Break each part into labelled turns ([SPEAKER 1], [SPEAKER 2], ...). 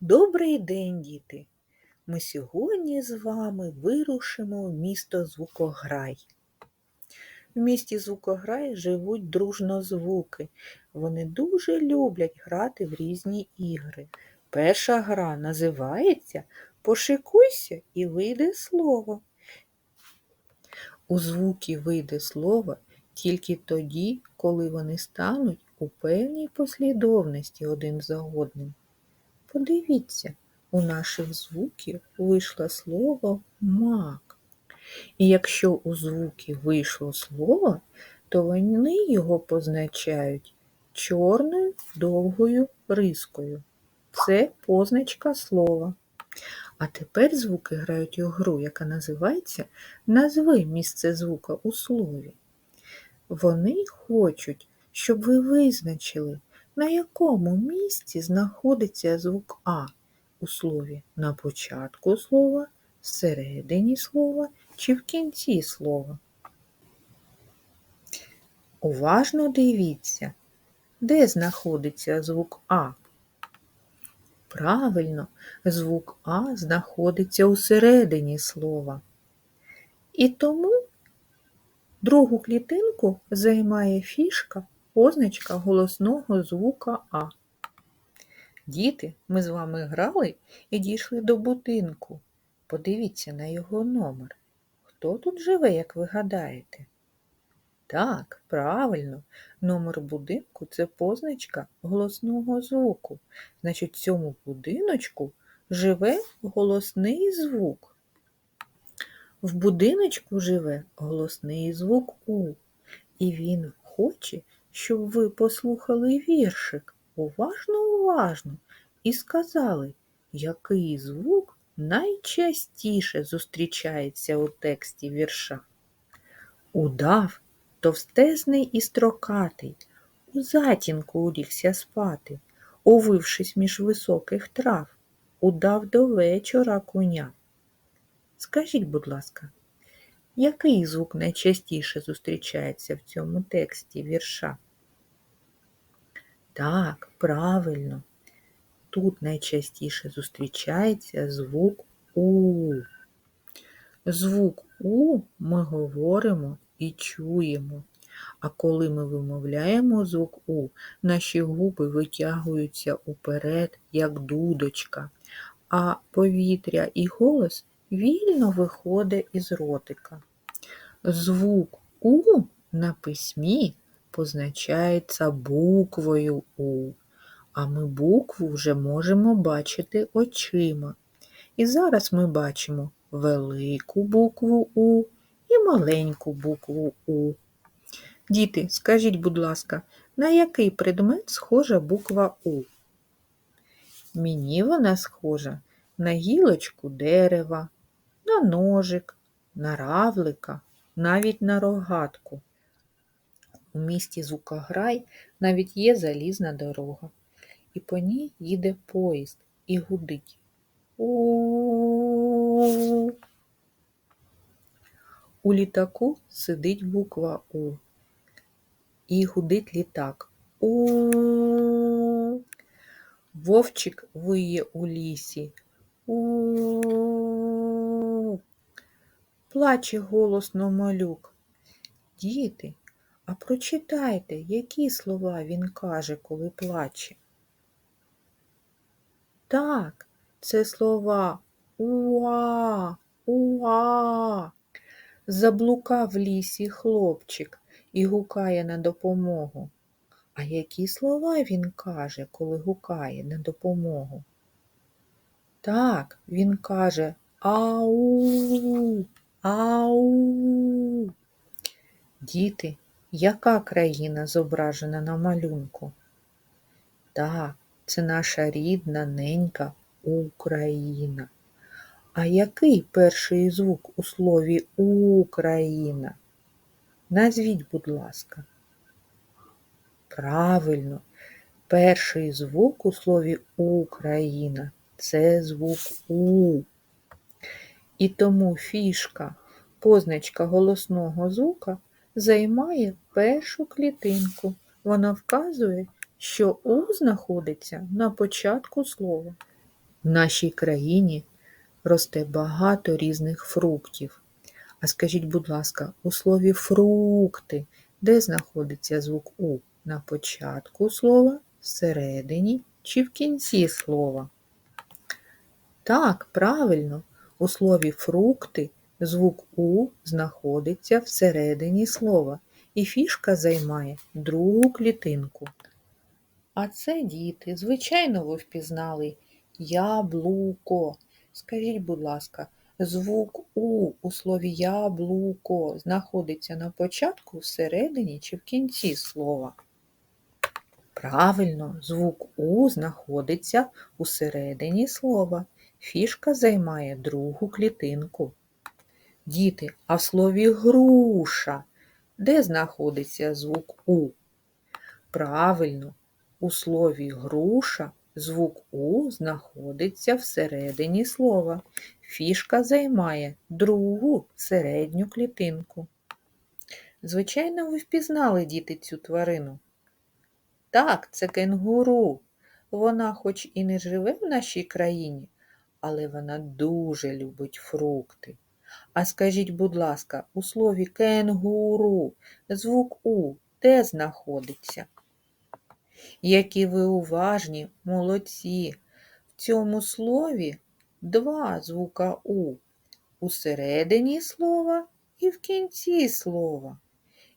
[SPEAKER 1] Добрий день, діти! Ми сьогодні з вами вирушимо в місто Звукограй. В місті Звукограй живуть дружно звуки. Вони дуже люблять грати в різні ігри. Перша гра називається Пошикуйся і вийде слово. У звуки вийде слово тільки тоді, коли вони стануть у певній послідовності один за одним. Подивіться, у наших звуків вийшло слово мак. І якщо у звуки вийшло слово, то вони його позначають чорною довгою рискою. Це позначка слова. А тепер звуки грають у гру, яка називається Назви місце звука у слові. Вони хочуть, щоб ви визначили, на якому місці знаходиться звук А у слові на початку слова, всередині слова чи в кінці слова. Уважно дивіться, де знаходиться звук А. Правильно, звук А знаходиться у середині слова. І тому другу клітинку займає фішка позначка голосного звука А. Діти, ми з вами грали і дійшли до будинку. Подивіться на його номер. Хто тут живе, як ви гадаєте? Так, правильно, номер будинку це позначка голосного звуку. Значить, в цьому будиночку живе голосний звук. В будиночку живе голосний звук У, і він хоче, щоб ви послухали віршик уважно, уважно і сказали, який звук найчастіше зустрічається у тексті вірша. Удав товстезний і строкатий, у затінку улігся спати, овившись між високих трав, удав до вечора коня. Скажіть, будь ласка, який звук найчастіше зустрічається в цьому тексті вірша? Так, правильно. Тут найчастіше зустрічається звук У. Звук У ми говоримо і чуємо. А коли ми вимовляємо звук У, наші губи витягуються уперед, як дудочка, а повітря і голос вільно виходить із ротика. Звук У на письмі позначається буквою У, а ми букву вже можемо бачити очима. І зараз ми бачимо велику букву У і маленьку букву У. Діти, скажіть, будь ласка, на який предмет схожа буква У? Мені вона схожа на гілочку дерева, на ножик, на равлика, навіть на рогатку. У місті Звукограй навіть є залізна дорога, і по ній їде поїзд і гудить. У. У літаку сидить буква У. І гудить літак. У. Вовчик виє у лісі. У. Плаче голосно малюк. Діти, а прочитайте, які слова він каже, коли плаче. Так, це слова уа, уа. Заблукав в лісі хлопчик і гукає на допомогу. А які слова він каже, коли гукає на допомогу? Так, він каже Ау, ау. Діти, яка країна зображена на малюнку? Так, це наша рідна ненька Україна. А який перший звук у слові Україна? Назвіть, будь ласка. Правильно, перший звук у слові Україна це звук У. І тому фішка, позначка голосного звука займає першу клітинку. Вона вказує, що У знаходиться на початку слова. В нашій країні росте багато різних фруктів. А скажіть, будь ласка, у слові фрукти, де знаходиться звук У? На початку слова, всередині чи в кінці слова? Так, правильно, у слові фрукти звук У знаходиться всередині слова, і фішка займає другу клітинку. А це діти, звичайно, ви впізнали яблуко. Скажіть, будь ласка, звук У у слові яблуко знаходиться на початку, всередині чи в кінці слова? Правильно, звук У знаходиться усередині слова. Фішка займає другу клітинку. Діти, а в слові груша, де знаходиться звук У? Правильно, у слові груша звук У знаходиться всередині слова. Фішка займає другу середню клітинку. Звичайно, ви впізнали діти цю тварину. Так, це кенгуру. Вона хоч і не живе в нашій країні, але вона дуже любить фрукти. А скажіть, будь ласка, у слові кенгуру звук У де знаходиться? Які ви уважні, молодці. В цьому слові два звука У усередині слова і в кінці слова.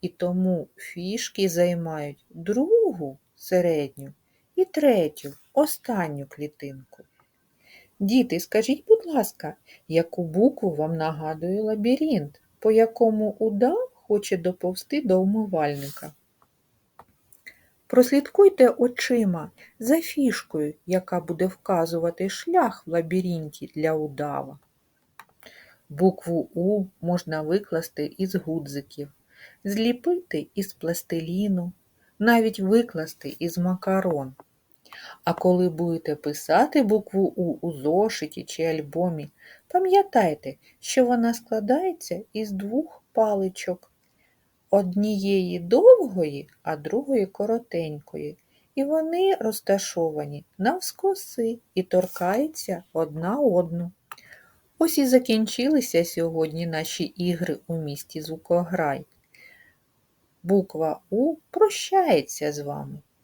[SPEAKER 1] І тому фішки займають другу середню і третю останню клітинку. Діти, скажіть, будь ласка, яку букву вам нагадує лабіринт, по якому удав хоче доповсти до умивальника? Прослідкуйте очима за фішкою, яка буде вказувати шлях в лабіринті для удава. Букву У можна викласти із гудзиків, зліпити із пластиліну, навіть викласти із макарон. А коли будете писати букву У у зошиті чи альбомі, пам'ятайте, що вона складається із двох паличок однієї довгої, а другої коротенької, і вони розташовані навскоси і торкаються одна одну. Ось і закінчилися сьогодні наші ігри у місті Звукограй. Буква У прощається з вами.